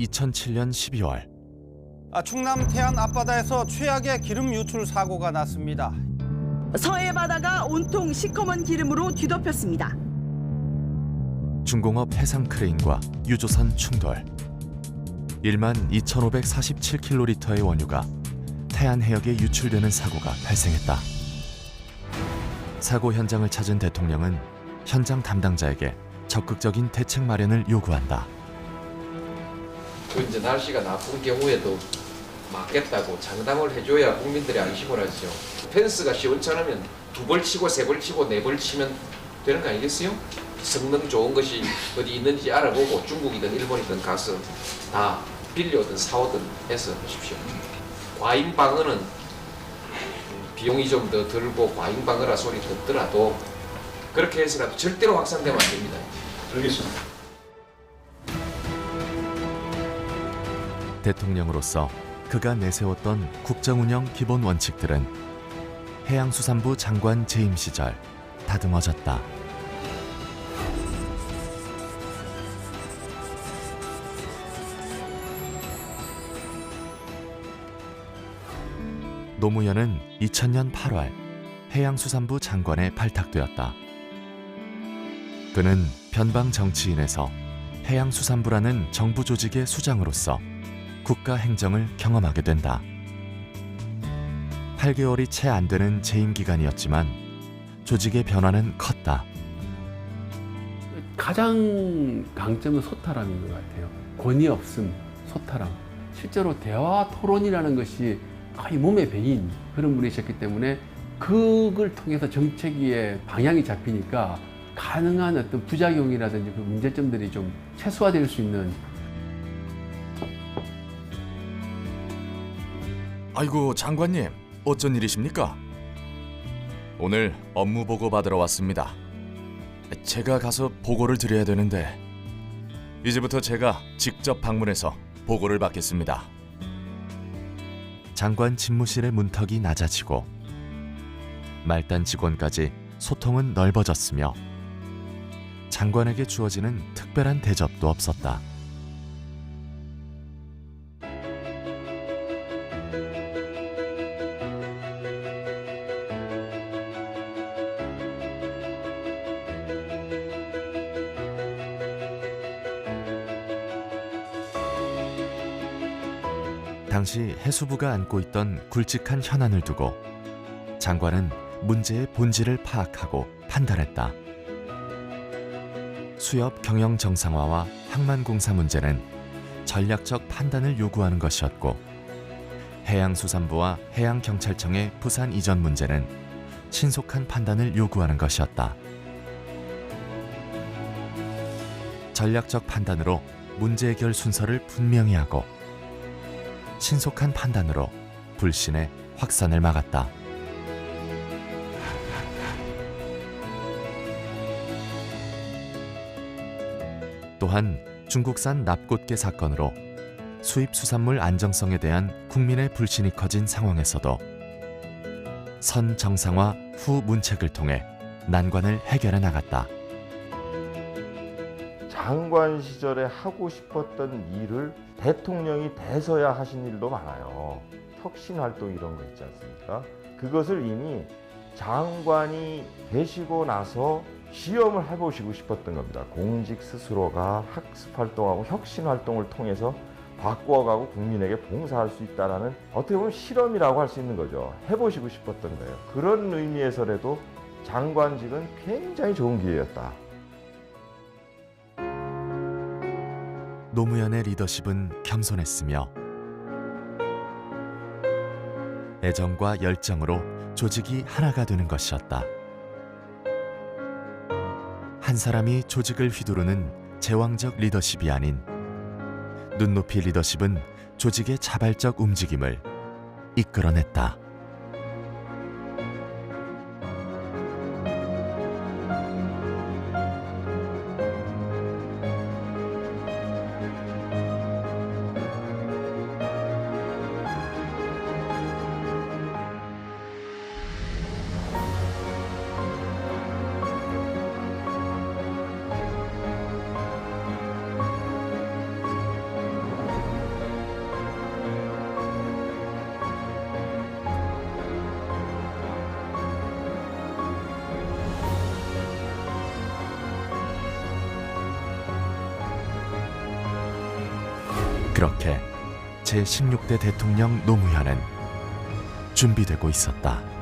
2007년 12월 아, 충남 태안 앞바다에서 최악의 기름 유출 사고가 났습니다. 서해 바다가 온통 시커먼 기름으로 뒤덮였습니다. 중공업 해상 크레인과 유조선 충돌 1만 2,547킬로리터의 원유가 태안 해역에 유출되는 사고가 발생했다. 사고 현장을 찾은 대통령은 현장 담당자에게 적극적인 대책 마련을 요구한다. 그 이제 날씨가 나쁜 경우에도 막겠다고 장담을 해줘야 국민들이 안심을 하죠. 펜스가 시원찮으면 두 벌 치고 세 벌 치고 네 벌 치면 되는 거 아니겠어요? 성능 좋은 것이 어디 있는지 알아보고 중국이든 일본이든 가서 다 빌려오든 사오든 해서 하십시오. 과잉 방어는 비용이 좀 더 들고 과잉 방어라 소리 듣더라도 그렇게 해서라도 절대로 확산되면 안 됩니다. 알겠습니다. 대통령으로서 그가 내세웠던 국정운영 기본 원칙들은 해양수산부 장관 재임 시절 다듬어졌다. 노무현은 2000년 8월 해양수산부 장관에 발탁되었다. 그는 변방 정치인에서 해양수산부라는 정부 조직의 수장으로서 국가 행정을 경험하게 된다. 8개월이 채 안 되는 재임 기간이었지만 조직의 변화는 컸다. 가장 강점은 소탈함인 것 같아요. 권위 없음, 소탈함. 실제로 대화 토론이라는 것이 거의 몸에 배인 그런 분이셨기 때문에 그걸 통해서 정책의 방향이 잡히니까 가능한 어떤 부작용이라든지 그 문제점들이 좀 최소화될 수 있는 아이고 장관님 어쩐 일이십니까? 오늘 업무 보고 받으러 왔습니다. 제가 가서 보고를 드려야 되는데 이제부터 제가 직접 방문해서 보고를 받겠습니다. 장관 집무실의 문턱이 낮아지고 말단 직원까지 소통은 넓어졌으며 장관에게 주어지는 특별한 대접도 없었다. 당시 해수부가 안고 있던 굵직한 현안을 두고 장관은 문제의 본질을 파악하고 판단했다. 수협 경영 정상화와 항만공사 문제는 전략적 판단을 요구하는 것이었고 해양수산부와 해양경찰청의 부산 이전 문제는 신속한 판단을 요구하는 것이었다. 전략적 판단으로 문제 해결 순서를 분명히 하고 신속한 판단으로 불신의 확산을 막았다. 또한 중국산 납꽃게 사건으로 수입 수산물 안정성에 대한 국민의 불신이 커진 상황에서도 선 정상화 후 문책을 통해 난관을 해결해 나갔다. 장관 시절에 하고 싶었던 일을 대통령이 돼서야 하신 일도 많아요. 혁신 활동 이런 거 있지 않습니까? 그것을 이미 장관이 되시고 나서 시험을 해보시고 싶었던 겁니다. 공직 스스로가 학습 활동하고 혁신 활동을 통해서 바꾸어가고 국민에게 봉사할 수 있다라는 어떻게 보면 실험이라고 할 수 있는 거죠. 해보시고 싶었던 거예요. 그런 의미에서라도 장관직은 굉장히 좋은 기회였다. 노무현의 리더십은 겸손했으며 애정과 열정으로 조직이 하나가 되는 것이었다. 한 사람이 조직을 휘두르는 제왕적 리더십이 아닌 눈높이 리더십은 조직의 자발적 움직임을 이끌어냈다. 그렇게 제16대 대통령 노무현은 준비되고 있었다.